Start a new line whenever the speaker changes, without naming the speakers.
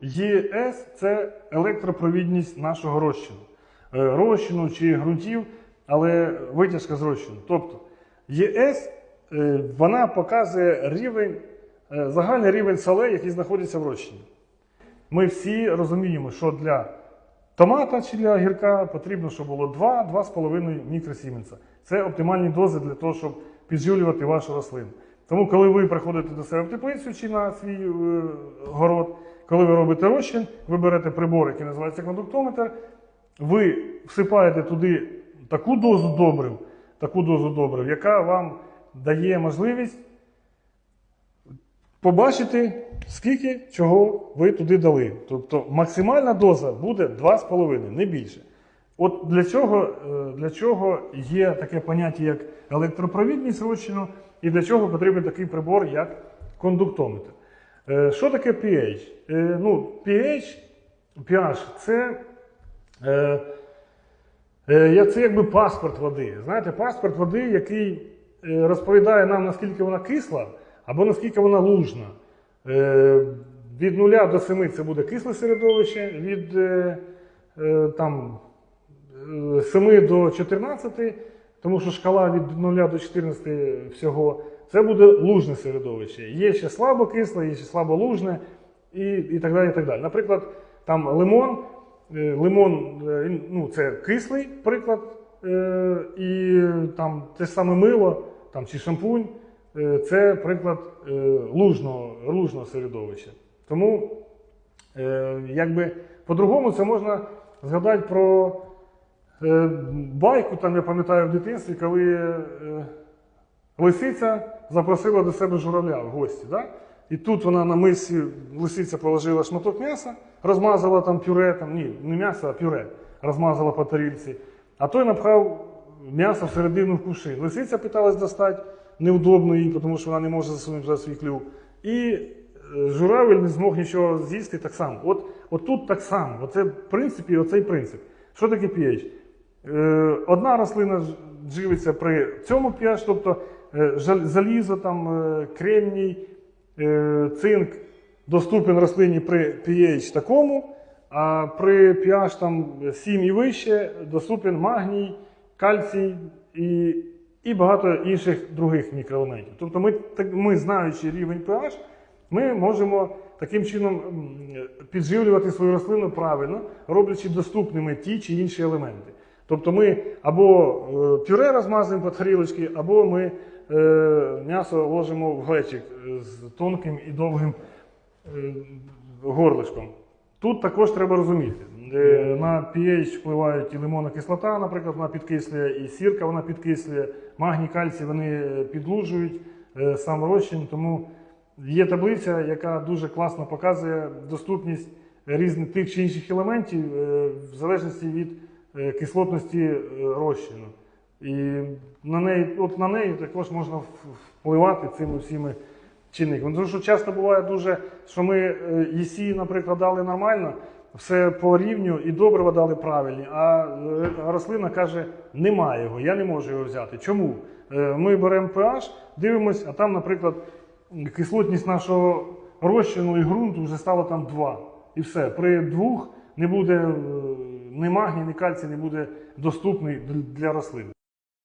ЄС це електропровідність нашого розчину. Е, Розчину чи ґрунтів, але витяжка з розчину. Тобто ЄС е, вона показує рівень, е, загальний рівень солей, які знаходяться в розчині. Ми всі розуміємо, що для томата чи для гірка потрібно, щоб було 2-2,5 мікросіменса. Це оптимальні дози для того, щоб підживлювати вашу рослину. Тому, коли ви приходите до себе в теплицю чи на свій город, коли ви робите розчин, ви берете прибор, який називається кондуктометр, ви всипаєте туди таку дозу добрив, таку дозу добрив, яка вам дає можливість побачити, скільки чого ви туди дали. Тобто максимальна доза буде 2,5, не більше. От для чого, е, для чого є таке поняття, як електропровідність розчину, і для чого потрібен такий прибор, як кондуктометр. Е, Що таке pH? Е, Ну, pH, pH це, е, це якби паспорт води. Знаєте, паспорт води, який розповідає нам, наскільки вона кисла або наскільки вона лужна. Від 0 до 7 це буде кисле середовище, від там, е, 7 до 14, тому що шкала від 0 до 14 всього, це буде лужне середовище. Є ще слабо кисле, є ще слабо лужне і, і так далі. І так далі. Наприклад, там лимон, е, лимон е, ну, це кислий приклад, е, і там те саме мило там, чи шампунь. Це приклад лужного, лужного середовища. Тому, якби по-другому, це можна згадати про байку, там я пам'ятаю в дитинстві, коли лисиця запросила до себе журавля в гості. Да? І тут вона на мисі лисиця положила шматок м'яса, розмазала там пюре, там, ні, не м'ясо, а пюре, розмазала по тарілці. А той напхав м'ясо всередину в кушин. Лисиця питалась достати, неудобно їй, тому що вона не може засунути туди свій клюв. І е, журавель не змог нічого з'їсти так само. От, от тут так само. Оце в принципі оцей принцип. Що таке pH? Е, Одна рослина живиться при цьому pH, тобто залізо, там, е, кремній, е, цинк доступен рослині при pH такому, а при pH там, 7 і вище доступен магній, кальцій і, і багато інших других мікроелементів. Тобто ми, так- ми знаючи рівень pH, ми можемо таким чином підживлювати свою рослину правильно, роблячи доступними ті чи інші елементи. Тобто ми або е, пюре розмазуємо по тарілочці, або ми е, м'ясо ложимо в глечик е, з тонким і довгим е, горлишком. Тут також треба розуміти. е, На pH впливають і лимонна кислота, наприклад, вона підкислює, і сірка вона підкислює, магній, кальцій вони підлужують е, сам розчин. Тому є таблиця, яка дуже класно показує доступність різних тих чи інших елементів е, в залежності від е, кислотності е, розчину. І на неї, от на неї також можна впливати цими всіми чинниками. Тому що часто буває дуже, що ми е, ЄСІ, наприклад, дали нормально, все по рівню і добрива дали правильні, а е, рослина каже, немає його, я не можу його взяти. Чому? Е, Ми беремо pH, дивимося, а там, наприклад, кислотність нашого розчину і ґрунту вже стало там 2. І все. При двох не буде ні магній, ні кальцій не буде доступний для рослин.